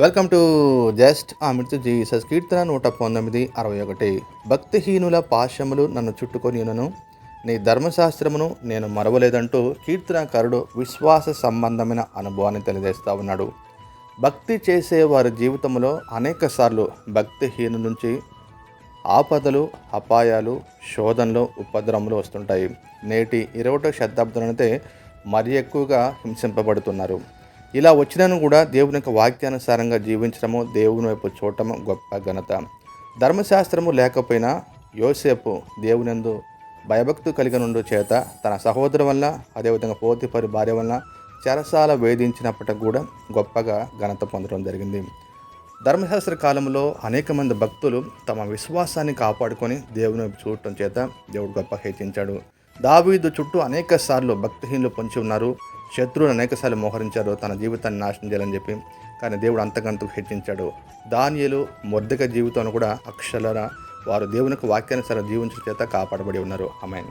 Welcome to just Amrutha Jesus కీర్తన నూట పంతొమ్మిది అరవై ఒకటి. భక్తిహీనుల పాశములు నన్ను చుట్టుకొనినను నీ ధర్మశాస్త్రమును నేను మరవలేదంటూ కీర్తనకారుడు విశ్వాస సంబంధమైన అనుభవాన్ని తెలియజేస్తా ఉన్నాడు. భక్తి చేసే వారి జీవితంలో అనేకసార్లు భక్తిహీను నుంచి ఆపదలు అపాయాలు శోధనలు ఉపద్రవములు వస్తుంటాయి. నేటి ఇరవటో శతాబ్దంలోనైతే మరి ఎక్కువగా హింసింపబడుతున్నారు. ఇలా వచ్చినను కూడా దేవుని యొక్క వాక్యానుసారంగా జీవించడము దేవుని వైపు చూడటము గొప్ప ఘనత. ధర్మశాస్త్రము లేకపోయినా యోసేపు దేవునందు భయభక్తు కలిగి నుండు చేత తన సహోదరు వల్ల అదేవిధంగా పోతిపరి భార్య వల్ల చెరసాల వేధించినప్పటికి కూడా గొప్పగా ఘనత పొందడం జరిగింది. ధర్మశాస్త్ర కాలంలో అనేక మంది భక్తులు తమ విశ్వాసాన్ని కాపాడుకొని దేవుని వైపు చూడటం చేత దేవుడు గొప్ప హెచ్చించాడు. దావీదు చుట్టూ అనేక సార్లు భక్తిహీనులు పొంచి ఉన్నారు. శత్రువులు అనేక సార్లు మోహరించారు. తన జీవితాన్ని నాశనం చేయాలని చెప్పి కానీ దేవుడు అంతకంతకు హెచ్చించాడు. దానియలు మొద్దక జీవితంలో కూడా అక్షరాల వారు దేవునికి వాక్యానుసారం జీవించడం చేత కాపాడబడి ఉన్నారు. ఆమె